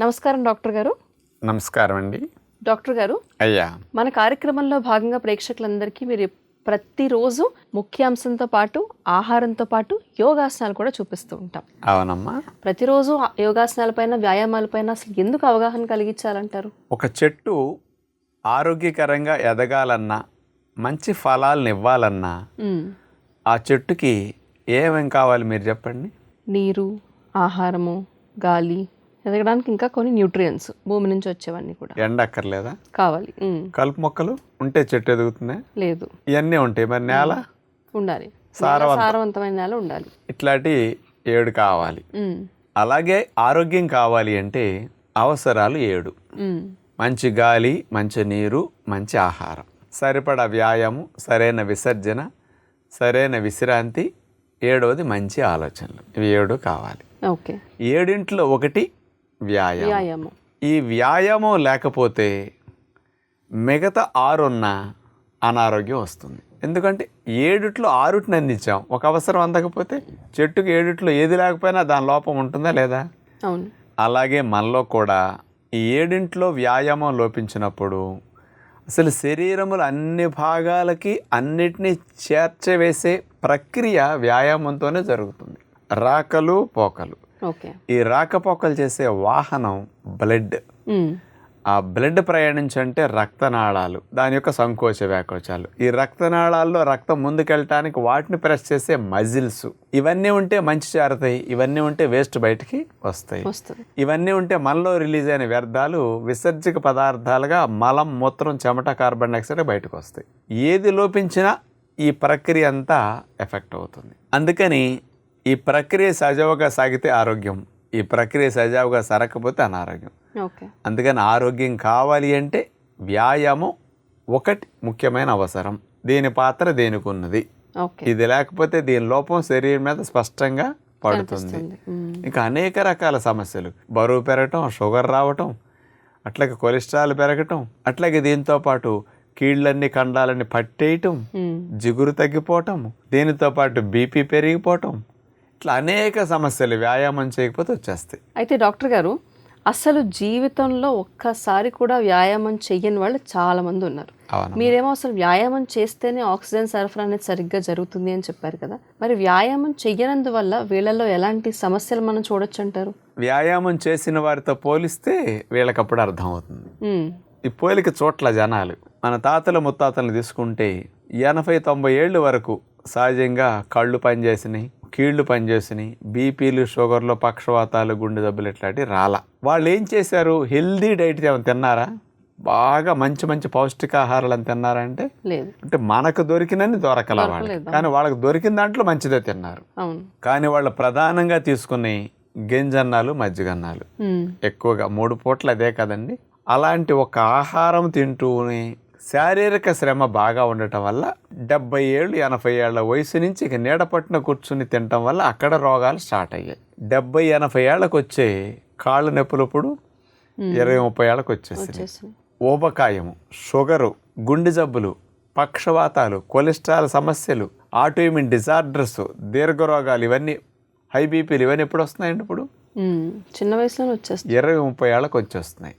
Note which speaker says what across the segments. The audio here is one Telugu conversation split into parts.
Speaker 1: నమస్కారం డాక్టర్ గారు.
Speaker 2: నమస్కారం అండి.
Speaker 1: డాక్టర్ గారు
Speaker 2: అయ్యా.
Speaker 1: మన కార్యక్రమంలో భాగంగా ప్రేక్షకులందరికీ మీరు ప్రతిరోజు ముఖ్య అంశంతో పాటు ఆహారంతో పాటు యోగాసనాలు కూడా చూపిస్తూ ఉంటాం.
Speaker 2: అవునమ్మా.
Speaker 1: ప్రతిరోజు యోగాసనాలపైన వ్యాయామాలపైన అసలు ఎందుకు అవగాహన కలిగించాలంటారు?
Speaker 2: ఒక చెట్టు ఆరోగ్యకరంగా ఎదగాలన్నా మంచి ఫలాలను ఇవ్వాలన్నా. ఆ చెట్టుకి ఏమేం కావాలి మీరు చెప్పండి?
Speaker 1: నీరు ఆహారము గాలి ఎదగడానికి ఇంకా కొన్ని న్యూట్రియన్స్ భూమి నుంచి వచ్చేవన్నీ కూడా.
Speaker 2: ఎండ అక్కర్లేదా
Speaker 1: కావాలి.
Speaker 2: కలుపు మొక్కలు ఉంటే చెట్టు ఎదుగుతుంది
Speaker 1: లేదు.
Speaker 2: ఇవన్నీ ఉంటాయి మరి నేల?
Speaker 1: ఉండాలి.
Speaker 2: సారవంతం.
Speaker 1: సారవంతమైన నేల ఉండాలి.
Speaker 2: ఇట్లాంటి ఏడు కావాలి. అలాగే ఆరోగ్యం కావాలి అంటే అవసరాలు ఏడు. మంచి గాలి మంచి నీరు మంచి ఆహారం. సరిపడా వ్యాయామం సరైన విసర్జన సరైన విశ్రాంతి ఏడవది మంచి ఆలోచనలు. ఇవి ఏడు కావాలి.
Speaker 1: ఓకే.
Speaker 2: ఏడింట్లో ఒకటి వ్యాయామం.
Speaker 1: వ్యాయామం.
Speaker 2: ఈ వ్యాయామం లేకపోతే మిగతా ఆరున్న అనారోగ్యం వస్తుంది. ఎందుకంటే ఏడిట్లో ఆరుటిని అందించాం. ఒక అవసరం అందకపోతే చెట్టుకు ఏడిట్లో ఏది లేకపోయినా దాని లోపం ఉంటుందా లేదా?
Speaker 1: అవును.
Speaker 2: అలాగే మనలో కూడా ఈ ఏడింట్లో వ్యాయామం లోపించినప్పుడు అసలు శరీరముల అన్ని భాగాలకి అన్నిటినీ చేర్చవేసే ప్రక్రియ వ్యాయామంతోనే జరుగుతుంది. రాకలు పోకలు. ఈ రాకపోకలు చేసే వాహనం బ్లడ్. ఆ బ్లడ్ ప్రయాణించంటే రక్తనాళాలు. దాని యొక్క సంకోచ వ్యాకోచాలు. ఈ రక్తనాళాల్లో రక్తం ముందుకెళ్ళటానికి వాటిని ప్రెస్ చేసే మజిల్స్. ఇవన్నీ ఉంటే మంచి చేరతాయి ఇవన్నీ ఉంటే వేస్ట్ బయటికి వస్తాయి. ఇవన్నీ ఉంటే మనలో రిలీజ్ అయిన వ్యర్థాలు విసర్జక పదార్థాలుగా మలం మూత్రం చెమట కార్బన్ డైఆక్సైడ్ బయటకు వస్తాయి. ఏది లోపించినా ఈ ప్రక్రియ అంతా ఎఫెక్ట్ అవుతుంది. అందుకని ఈ ప్రక్రియ సజావుగా సాగితే ఆరోగ్యం ఈ ప్రక్రియ సజావుగా సరకపోతే అనారోగ్యం. అందుకని ఆరోగ్యం కావాలి అంటే వ్యాయామం ఒకటి ముఖ్యమైన అవసరం. దీని పాత్ర దేనికి ఉన్నది ఇది లేకపోతే దీని లోపం శరీరం మీద స్పష్టంగా పడుతుంది. ఇంకా అనేక రకాల సమస్యలు. బరువు పెరగటం షుగర్ రావటం అట్లాగే కొలెస్ట్రాల్ పెరగటం అట్లాగే దీంతో పాటు కీళ్ళన్ని కండాలని పట్టేయటం. జిగురు తగ్గిపోవటం దీనితో పాటు బీపీ పెరిగిపోవటం ఇట్లా అనేక సమస్యలు వ్యాయామం చేయకపోతే వచ్చేస్తాయి.
Speaker 1: అయితే డాక్టర్ గారు అసలు జీవితంలో ఒక్కసారి కూడా వ్యాయామం చెయ్యని వాళ్ళు చాలా మంది ఉన్నారు మీరేమో అసలు వ్యాయామం చేస్తేనే ఆక్సిజన్ సరఫరా అనేది సరిగ్గా జరుగుతుంది అని చెప్పారు కదా. మరి వ్యాయామం చెయ్యనందువల్ల వీళ్ళలో ఎలాంటి సమస్యలు మనం చూడొచ్చు అంటారు
Speaker 2: వ్యాయామం చేసిన వారితో పోలిస్తే వీళ్ళకప్పుడు అర్థమవుతుంది.
Speaker 1: మ్మ్.
Speaker 2: ఈ పోలిక చోట్ల జనాలు. మన తాతల ముత్తాతలు తీసుకుంటే ఎనభై తొంభై ఏళ్ళు వరకు సహజంగా కళ్ళు పనిచేసినాయి కీళ్ళు పనిచేసినాయి బీపీలు షుగర్లు పక్షవాతాలు గుండె జబ్బులు ఇట్లాంటివి రాల. వాళ్ళు ఏం చేశారు? హెల్దీ డైట్ ఏమైనా తిన్నారా? బాగా మంచి మంచి పౌష్టికాహారాలు అని తిన్నారా అంటే? మనకు దొరికినన్ని దొరకల
Speaker 1: దొరకలేదు.
Speaker 2: కానీ వాళ్ళకి దొరికిన దాంట్లో మంచిదే తిన్నారు. కానీ వాళ్ళు ప్రధానంగా తీసుకునే గింజన్నాలు మజ్జిగన్నాలు. ఎక్కువగా మూడు పూటలు అదే కదండి. అలాంటి ఒక ఆహారం తింటూనే శారీరక శ్రమ బాగా ఉండటం వల్ల డెబ్బై ఏళ్ళు ఎనభై ఏళ్ళ వయసు నుంచి ఇక నీడ పట్టున కూర్చుని తినటం వల్ల అక్కడ రోగాలు స్టార్ట్ అయ్యాయి. డెబ్బై ఎనభై ఏళ్ళకు వచ్చే కాళ్ళ నొప్పులు ఇప్పుడు ఇరవై ముప్పై ఏళ్ళకు వచ్చేసింది ఊబకాయము షుగరు గుండె జబ్బులు పక్షవాతాలు కొలెస్ట్రాల్ సమస్యలు ఆటోఇమ్యూన్ డిజార్డర్స్ దీర్ఘరోగాలు ఇవన్నీ హై బీపీలు ఇవన్నీ ఎప్పుడు వస్తున్నాయండి ఇప్పుడు.
Speaker 1: చిన్న వయసులోనే వచ్చేస్తుంది
Speaker 2: ఇరవై ముప్పై ఏళ్ళకి వచ్చేస్తున్నాయి.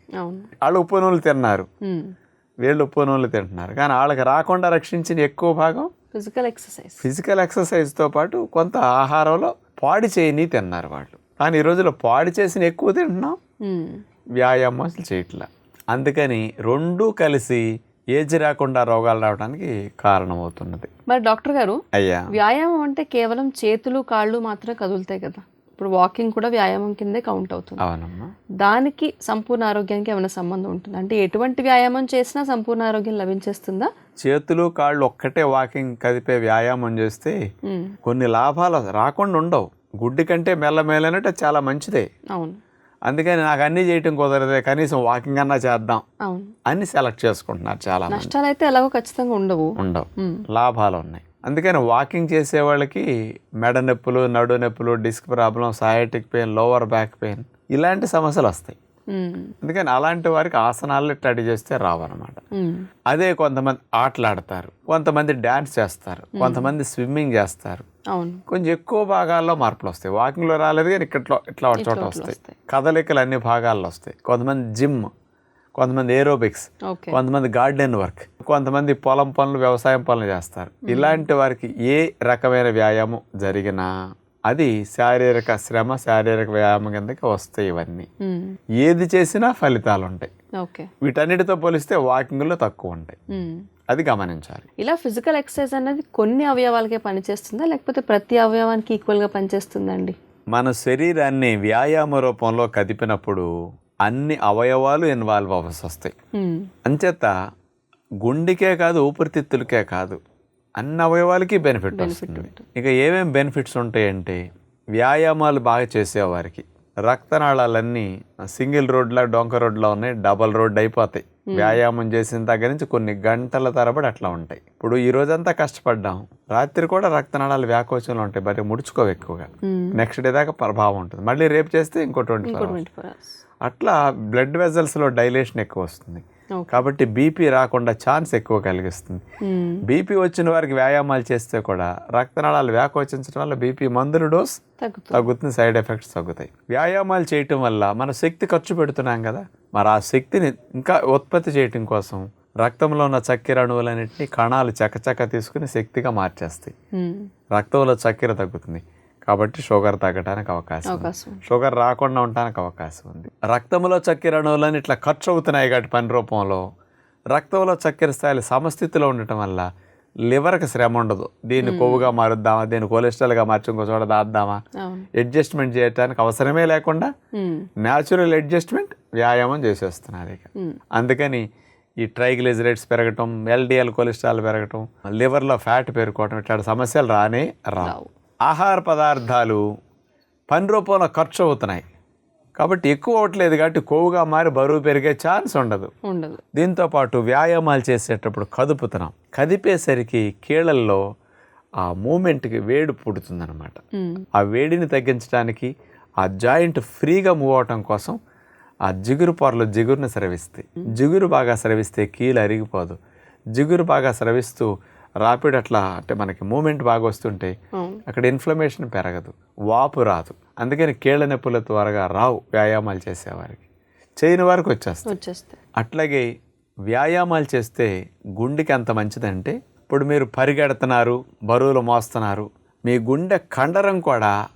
Speaker 2: వాళ్ళు ఉప్పు నూనెలు తిన్నారు. వీళ్ళు ఉప్పు నూనెలు తింటున్నారు. కానీ వాళ్ళకి రాకుండా రక్షించిన ఎక్కువ భాగం
Speaker 1: ఫిజికల్ ఎక్సర్సైజ్
Speaker 2: ఫిజికల్ ఎక్సర్సైజ్తో పాటు కొంత ఆహారంలో పాడి చేయని తిన్నారు వాళ్ళు. కానీ ఈ రోజుల్లో పాడి చేసిన ఎక్కువ తింటున్నాం.
Speaker 1: మ్మ్.
Speaker 2: వ్యాయామం అసలు చేయట్లా. అందుకని రెండూ కలిసి ఏజ్ రాకుండా రోగాలు రావడానికి కారణమవుతున్నది.
Speaker 1: మరి డాక్టర్ గారు
Speaker 2: అయ్యా.
Speaker 1: వ్యాయామం అంటే కేవలం చేతులు కాళ్ళు మాత్రమే కదులుతాయి కదా. ఇప్పుడు వాకింగ్ కూడా వ్యాయామం కిందే కౌంట్ అవుతుంది.
Speaker 2: అవునమ్మా.
Speaker 1: దానికి సంపూర్ణ ఆరోగ్యానికి ఏమైనా సంబంధం ఉంటుంది? అంటే ఎటువంటి వ్యాయామం చేసినా సంపూర్ణ ఆరోగ్యం లభించేస్తుందా?
Speaker 2: చేతులు కాళ్ళు ఒక్కటే వాకింగ్ కదిపే వ్యాయామం చేస్తే. కొన్ని లాభాలు రాకుండా ఉండవు. గుడ్డి కంటే మెల్లమేలనంటే చాలా మంచిదే.
Speaker 1: అవును.
Speaker 2: అందుకని నాకు అన్నీ చేయటం కుదరదే. కనీసం వాకింగ్ అన్నా చేద్దాం.
Speaker 1: అవును.
Speaker 2: అని సెలెక్ట్ చేసుకుంటున్నారు చాలా
Speaker 1: నష్టాలు అయితే ఎలాగో ఖచ్చితంగా ఉండవు.
Speaker 2: ఉండవు. లాభాలు ఉన్నాయి. అందుకని వాకింగ్ చేసే వాళ్ళకి మెడ నొప్పులు నడు నొప్పులు disc problem sciatic pain lower back pain ఇలాంటి సమస్యలు వస్తాయి. అందుకని అలాంటి వారికి ఆసనాలు స్టడీ చేస్తే రావన్నమాట. అదే కొంతమంది ఆటలాడతారు కొంతమంది డ్యాన్స్ చేస్తారు కొంతమంది స్విమ్మింగ్ చేస్తారు. కొంచెం ఎక్కువ భాగాల్లో మార్పులు వస్తాయి. వాకింగ్లో రాలేదు కానీ ఇక్కడ ఇట్లా చోట వస్తాయి. కదలికలు అన్ని భాగాల్లో వస్తాయి. కొంతమంది జిమ్ కొంతమంది ఏరోబిక్స్ కొంతమంది గార్డెన్ వర్క్ కొంతమంది పొలం పనులు వ్యవసాయం పనులు చేస్తారు. ఇలాంటి వారికి ఏ రకమైన వ్యాయామం జరిగినా అది శారీరక శ్రమ శారీరక వ్యాయామం కిందకి వస్తాయి ఇవన్నీ. ఏది చేసినా ఫలితాలు ఉంటాయి. వీటన్నిటితో పోలిస్తే వాకింగ్లో తక్కువ ఉంటాయి. అది గమనించాలి.
Speaker 1: ఇలా ఫిజికల్ ఎక్సర్సైజ్ అనేది కొన్ని అవయవాలకే పనిచేస్తుందా? లేకపోతే ప్రతి అవయవానికి ఈక్వల్గా పనిచేస్తుందండి?
Speaker 2: మన శరీరాన్ని వ్యాయామ రూపంలో కదిపినప్పుడు అన్ని అవయవాలు ఇన్వాల్వ్ అవ్వాల్సి వస్తాయి అంచేత గుండెకే కాదు ఊపిరితిత్తులకే కాదు అన్ని అవయవాలకి బెనిఫిట్ వస్తుంది. ఇక ఏమేం బెనిఫిట్స్ ఉంటాయంటే వ్యాయామాలు బాగా చేసేవారికి. రక్తనాళాలన్నీ సింగిల్ రోడ్లా డొంక రోడ్లా ఉన్నాయి. డబల్ రోడ్ అయిపోతాయి. వ్యాయామం చేసిన దగ్గర నుంచి కొన్ని గంటల తరబడి అట్లా ఉంటాయి. ఇప్పుడు ఈ రోజంతా కష్టపడ్డాం. రాత్రి కూడా రక్తనాళాలు వ్యాకోచంలో ఉంటాయి. మరి ముడుచుకోవు ఎక్కువగా. నెక్స్ట్ డే దాకా ప్రభావం ఉంటుంది. మళ్ళీ రేపు చేస్తే ఇంకో ట్వంటీ
Speaker 1: ఫోర్
Speaker 2: అట్లా బ్లడ్ వెజల్స్లో డైలేషన్ ఎక్కువ వస్తుంది. కాబట్టి బీపీ రాకుండా ఛాన్స్ ఎక్కువ కలిగిస్తుంది. బీపీ వచ్చిన వారికి వ్యాయామాలు చేస్తే కూడా రక్తనాళాలు వ్యాకోచించడం వల్ల బీపీ మందుల డోస్
Speaker 1: తగ్గుతుంది.
Speaker 2: సైడ్ ఎఫెక్ట్స్ తగ్గుతాయి. వ్యాయామాలు చేయటం వల్ల మన శక్తి ఖర్చు పెడుతున్నాం కదా మరి ఆ శక్తిని ఇంకా ఉత్పత్తి చేయటం కోసం రక్తంలో ఉన్న చక్కెర అణువులన్నింటినీ కణాలు చకచక తీసుకుని శక్తిగా మార్చేస్తాయి.
Speaker 1: ఉమ్,
Speaker 2: రక్తంలో చక్కెర తగ్గుతుంది. కాబట్టి షుగర్ తగ్గడానికి అవకాశం ఉంది. షుగర్ రాకుండా ఉండడానికి అవకాశం ఉంది. రక్తంలో చక్కెర అణువులని ఇట్లా ఖర్చు అవుతున్నాయి కాబట్టి పని రూపంలో. రక్తంలో చక్కెర స్థాయిలు సమస్థితిలో ఉండటం వల్ల లివర్కి శ్రమ ఉండదు. దీన్ని కొవ్వుగా మారుద్దామా? దీన్ని కొలెస్ట్రాల్గా మార్చి ఇంకో చోట దాద్దామా? అడ్జస్ట్మెంట్ చేయడానికి అవసరమే లేకుండా న్యాచురల్ అడ్జస్ట్మెంట్ వ్యాయామం చేసేస్తున్నారు ఇక. అందుకని ఈ ట్రైగ్లిజరైడ్స్ పెరగటం ఎల్డిఎల్ కొలెస్ట్రాల్ పెరగటం లివర్లో ఫ్యాట్ పెరుగుకోవటం ఇట్లాంటి సమస్యలు రానే రావు. ఆహార పదార్థాలు పని రూపంలో ఖర్చు అవుతున్నాయి. కాబట్టి ఎక్కువ అవ్వట్లేదు కాబట్టి కొవ్వుగా మారి బరువు పెరిగే ఛాన్స్ ఉండదు.
Speaker 1: ఉండదు.
Speaker 2: దీంతో పాటు వ్యాయామాలు చేసేటప్పుడు కదుపుతున్నాం. కదిపేసరికి కీళ్ళల్లో ఆ మూమెంట్కి వేడి పుడుతుందన్నమాట.
Speaker 1: ఉమ్,
Speaker 2: ఆ వేడిని తగ్గించడానికి ఆ జాయింట్ ఫ్రీగా మూవ్ అవటం కోసం ఆ జిగురు పొరలు జిగురుని స్రవిస్తాయి. జిగురు బాగా స్రవిస్తే కీలు అరిగిపోదు. జిగురు బాగా స్రవిస్తూ రాపిడ్ అట్లా అంటే మనకి మూమెంట్ బాగా వస్తుంటే అక్కడ ఇన్ఫ్లమేషన్ పెరగదు వాపు రాదు. అందుకని కీళ్ళ నొప్పులు త్వరగా రావు వ్యాయామాలు చేసేవారికి. చేయని వారికి వచ్చేస్తాయి.
Speaker 1: వచ్చేస్తే
Speaker 2: అట్లాగే వ్యాయామాలు చేస్తే గుండెకి ఎంత మంచిదంటే ఇప్పుడు మీరు పరిగెడుతున్నారు బరువులు మోస్తున్నారు మీ గుండె కండరం కూడా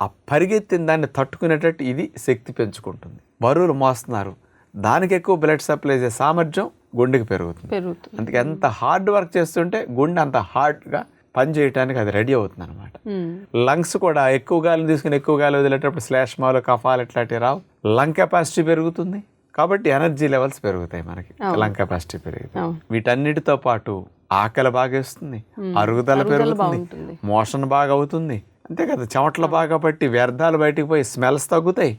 Speaker 2: ఆ పరిగెత్తిన దాన్ని తట్టుకునేటట్టు ఇది శక్తి పెంచుకుంటుంది. బరువులు మోస్తున్నారు. దానికి ఎక్కువ బ్లడ్ సప్లై చేసే సామర్థ్యం గుండెకి పెరుగుతుంది.
Speaker 1: పెరుగుతుంది.
Speaker 2: అందుకే ఎంత హార్డ్ వర్క్ చేస్తుంటే గుండె అంత హార్డ్గా పని చేయడానికి అది రెడీ అవుతుంది అనమాట లంగ్స్ కూడా ఎక్కువ గాలిని తీసుకుని ఎక్కువ గాలి వదిలేటప్పుడు శ్లేష్మాలు కఫాలు ఇట్లాంటివి రావు. లంగ్ కెపాసిటీ పెరుగుతుంది. కాబట్టి ఎనర్జీ లెవెల్స్ పెరుగుతాయి మనకి. లంగ్ కెపాసిటీ పెరుగుతుంది
Speaker 1: అవును.
Speaker 2: వీటన్నిటితో పాటు ఆకలి బాగా ఇస్తుంది అరుగుదల పెరుగుతుంది. మోషన్ బాగా అవుతుంది. అంతే కదా. చెమటలు బాగా పట్టి వ్యర్థాలు బయటికి పోయి స్మెల్స్ తగ్గుతాయి.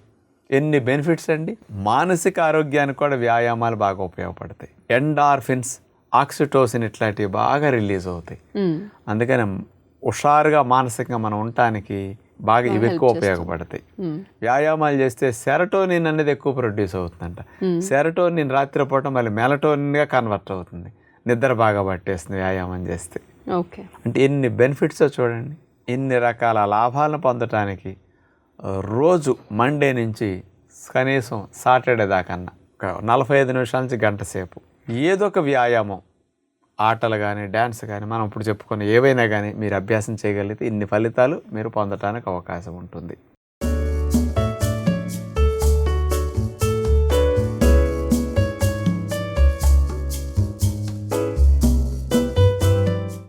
Speaker 2: ఎన్ని బెనిఫిట్స్ అండి? మానసిక ఆరోగ్యానికి కూడా వ్యాయామాలు బాగా ఉపయోగపడతాయి. ఎండార్ఫిన్స్ ఆక్సిటోసిన్ ఇట్లాంటివి బాగా రిలీజ్ అవుతాయి.
Speaker 1: ఉమ్,
Speaker 2: అందుకని హుషారుగా మానసికంగా మనం ఉండటానికి బాగా ఇవి ఎక్కువ ఉపయోగపడతాయి.
Speaker 1: ఉమ్,
Speaker 2: వ్యాయామాలు చేస్తే సెరటోనిన్ అనేది ఎక్కువ ప్రొడ్యూస్ అవుతుందంట. సెరటోనిన్ రాత్రిపూట మళ్ళీ మెలటోనిన్గా కన్వర్ట్ అవుతుంది. నిద్ర బాగా పట్టేస్తుంది వ్యాయామం చేస్తే.
Speaker 1: ఓకే
Speaker 2: అంటే ఎన్ని బెనిఫిట్స్ చూడండి. ఎన్ని రకాల లాభాలను పొందటానికి రోజు మండే నుంచి కనీసం సాటర్డే దాకన్నా. ఒక నలభై ఐదు నిమిషాల నుంచి గంట సేపు. ఏదో ఒక వ్యాయామం. ఆటలు కానీ డ్యాన్స్ కానీ మనం ఇప్పుడు చెప్పుకున్న ఏవైనా కానీ మీరు అభ్యాసం చేయగలిగితే ఇన్ని ఫలితాలు మీరు పొందటానికి అవకాశం ఉంటుంది.